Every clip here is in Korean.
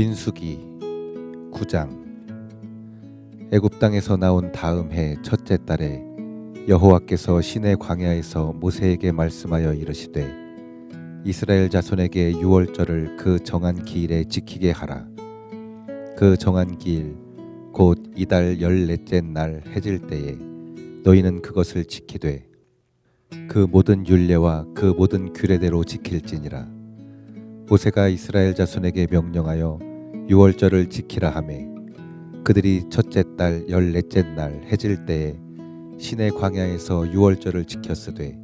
민수기 9장. 애굽 땅에서 나온 다음 해 첫째 달에 여호와께서 시내 광야에서 모세에게 말씀하여 이르시되 이스라엘 자손에게 유월절을 그 정한 기일에 지키게 하라. 그 정한 기일 곧 이달 열넷째 날 해질 때에 너희는 그것을 지키되 그 모든 율례와 그 모든 규례대로 지킬지니라. 모세가 이스라엘 자손에게 명령하여 유월절을 지키라 하매. 그들이 첫째 달 열넷째 날 해질 때에 시내 광야에서 유월절을 지켰으되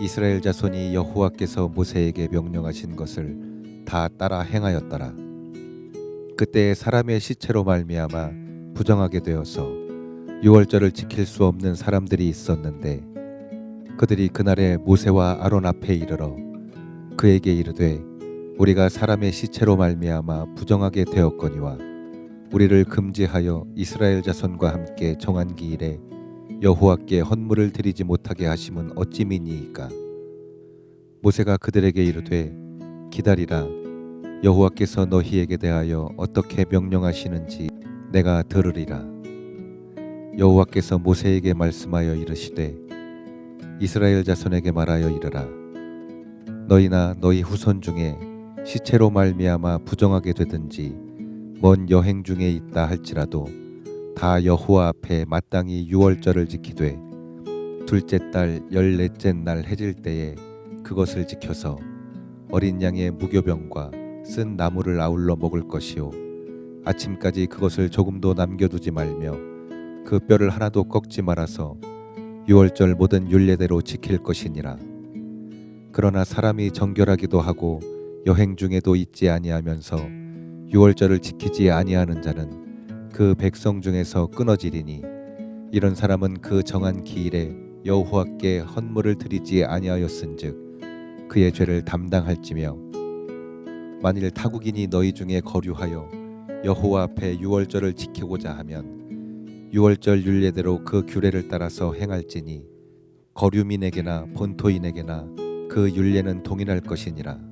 이스라엘 자손이 여호와께서 모세에게 명령하신 것을 다 따라 행하였더라. 그때 사람의 시체로 말미암아 부정하게 되어서 유월절을 지킬 수 없는 사람들이 있었는데 그들이 그날에 모세와 아론 앞에 이르러 그에게 이르되 우리가 사람의 시체로 말미암아 부정하게 되었거니와 우리를 금지하여 이스라엘 자손과 함께 정한 기일에 여호와께 헌물을 드리지 못하게 하심은 어찌 미니이까? 모세가 그들에게 이르되 기다리라. 여호와께서 너희에게 대하여 어떻게 명령하시는지 내가 들으리라. 여호와께서 모세에게 말씀하여 이르시되 이스라엘 자손에게 말하여 이르라. 너희나 너희 후손 중에 시체로 말미암아 부정하게 되든지 먼 여행 중에 있다 할지라도 다 여호와 앞에 마땅히 유월절을 지키되 둘째 달 열넷째 날 해질 때에 그것을 지켜서 어린 양의 무교병과 쓴 나무를 아울러 먹을 것이요. 아침까지 그것을 조금도 남겨두지 말며 그 뼈를 하나도 꺾지 말아서 유월절 모든 율례대로 지킬 것이니라. 그러나 사람이 정결하기도 하고 여행 중에도 있지 아니하면서 유월절을 지키지 아니하는 자는 그 백성 중에서 끊어지리니 이런 사람은 그 정한 기일에 여호와께 헌물을 드리지 아니하였은즉 그의 죄를 담당할지며 만일 타국인이 너희 중에 거류하여 여호와 앞에 유월절을 지키고자 하면 유월절 율례대로 그 규례를 따라서 행할지니 거류민에게나 본토인에게나 그 율례는 동일할 것이니라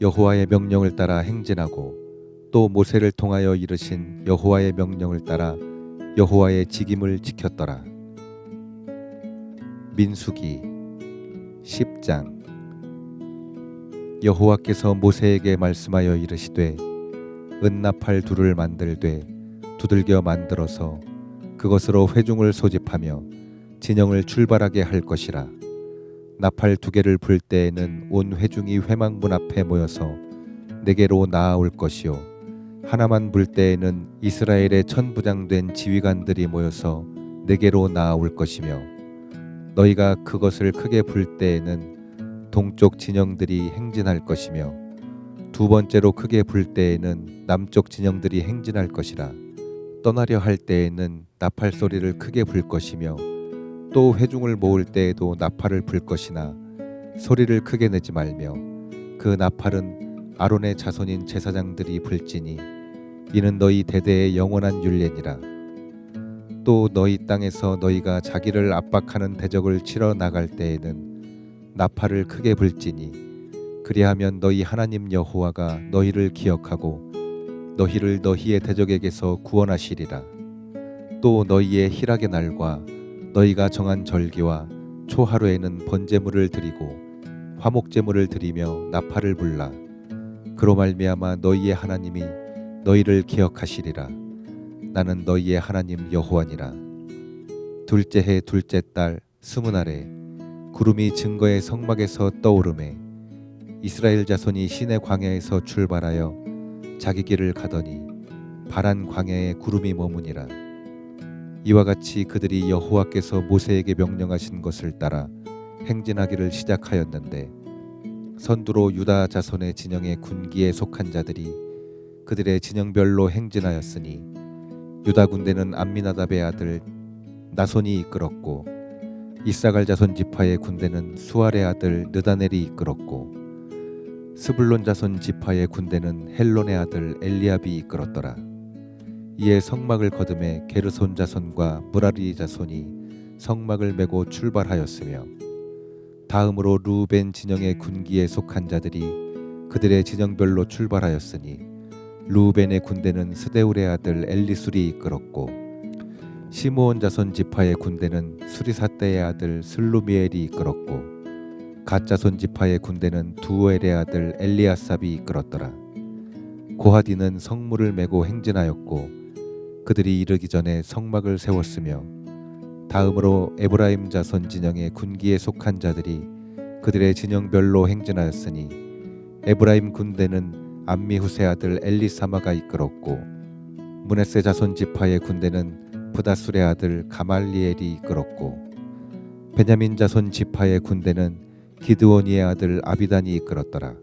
여호와의 명령을 따라 행진하고 또 모세를 통하여 이르신 여호와의 명령을 따라 여호와의 직임을 지켰더라. 민수기 10장 여호와께서 모세에게 말씀하여 이르시되 은나팔 둘을 만들되 두들겨 만들어서 그것으로 회중을 소집하며 진영을 출발하게 할 것이라 나팔 두 개를 불 때에는 온 회중이 회망문 앞에 모여서 내게로 나아올 것이요. 하나만 불 때에는 이스라엘의 천부장된 지휘관들이 모여서 내게로 나아올 것이며 너희가 그것을 크게 불 때에는 동쪽 진영들이 행진할 것이며 두 번째로 크게 불 때에는 남쪽 진영들이 행진할 것이라. 떠나려 할 때에는 나팔 소리를 크게 불 것이며 또 회중을 모을 때에도 나팔을 불 것이나 소리를 크게 내지 말며 그 나팔은 아론의 자손인 제사장들이 불지니 이는 너희 대대의 영원한 율례니라. 또 너희 땅에서 너희가 자기를 압박하는 대적을 치러 나갈 때에는 나팔을 크게 불지니 그리하면 너희 하나님 여호와가 너희를 기억하고 너희를 너희의 대적에게서 구원하시리라. 또 너희의 희락의 날과 너희가 정한 절기와 초하루에는 번제물을 드리고 화목제물을 드리며 나팔을 불라. 그로 말미암아 너희의 하나님이 너희를 기억하시리라. 나는 너희의 하나님 여호와니라. 둘째 해 둘째 달 스무 날에 구름이 증거의 성막에서 떠오르매 이스라엘 자손이 시내 광야에서 출발하여 자기 길을 가더니 바란 광야에 구름이 머무니라 이와 같이 그들이 여호와께서 모세에게 명령하신 것을 따라 행진하기를 시작하였는데 선두로 유다 자손의 진영의 군기에 속한 자들이 그들의 진영별로 행진하였으니 유다 군대는 암미나답의 아들 나손이 이끌었고 이사갈 자손 지파의 군대는 수알의 아들 느다넬이 이끌었고 스불론 자손 지파의 군대는 헬론의 아들 엘리압이 이끌었더라. 이에 성막을 거듭해 게르손 자손과 무라리 자손이 성막을 메고 출발하였으며 다음으로 루벤 진영의 군기에 속한 자들이 그들의 진영별로 출발하였으니 루벤의 군대는 스데울의 아들 엘리술이 이끌었고 시므온 자손 지파의 군대는 수리사떼의 아들 슬루미엘이 이끌었고 갓자손 지파의 군대는 두엘의 아들 엘리아삽이 이끌었더라. 고하디는 성물을 메고 행진하였고 그들이 이르기 전에 성막을 세웠으며 다음으로 에브라임 자손 진영의 군기에 속한 자들이 그들의 진영별로 행진하였으니 에브라임 군대는 암미 후세 아들 엘리사마가 이끌었고 문에세 자손 지파의 군대는 부다술의 아들 가말리엘이 이끌었고 베냐민 자손 지파의 군대는 기드오니의 아들 아비단이 이끌었더라.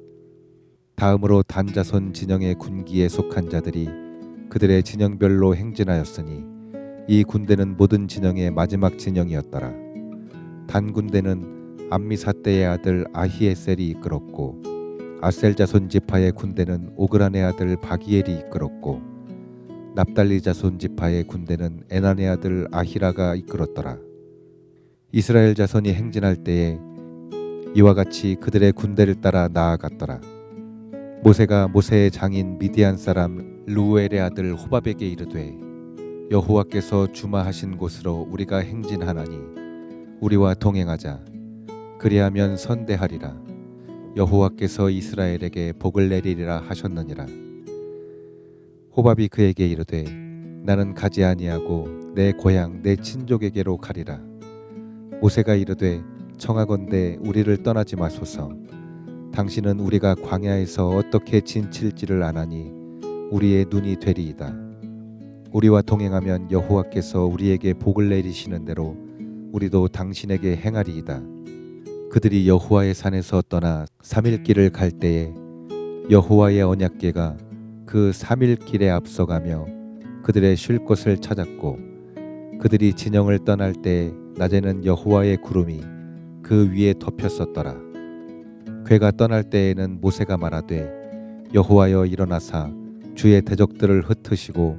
다음으로 단 자손 진영의 군기에 속한 자들이 그들의 진영별로 행진하였으니 이 군대는 모든 진영의 마지막 진영이었더라. 단 군대는 암미사떼의 아들 아히에셀이 이끌었고 아셀 자손 지파의 군대는 오그란의 아들 바기엘이 이끌었고 납달리 자손 지파의 군대는 에난의 아들 아히라가 이끌었더라. 이스라엘 자손이 행진할 때에 이와 같이 그들의 군대를 따라 나아갔더라. 모세가 모세의 장인 미디안 사람 루엘의 아들 호밥에게 이르되 여호와께서 주마하신 곳으로 우리가 행진하나니 우리와 동행하자. 그리하면 선대하리라. 여호와께서 이스라엘에게 복을 내리리라 하셨느니라. 호밥이 그에게 이르되 나는 가지 아니하고 내 고향 내 친족에게로 가리라. 모세가 이르되 청하건대 우리를 떠나지 마소서. 당신은 우리가 광야에서 어떻게 진칠지를 아나니 우리의 눈이 되리이다 우리와 동행하면 여호와께서 우리에게 복을 내리시는 대로 우리도 당신에게 행하리이다. 그들이 여호와의 산에서 떠나 삼일 길을 갈 때에 여호와의 언약궤가 그 삼일 길에 앞서가며 그들의 쉴 곳을 찾았고 그들이 진영을 떠날 때 낮에는 여호와의 구름이 그 위에 덮였었더라. 괴가 떠날 때에는 모세가 말하되 여호와여 일어나사 주의 대적들을 흩으시고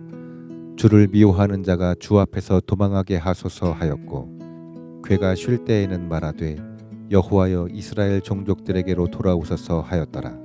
주를 미워하는 자가 주 앞에서 도망하게 하소서 하였고 괴가 쉴 때에는 말하되 여호와여 이스라엘 종족들에게로 돌아오소서 하였더라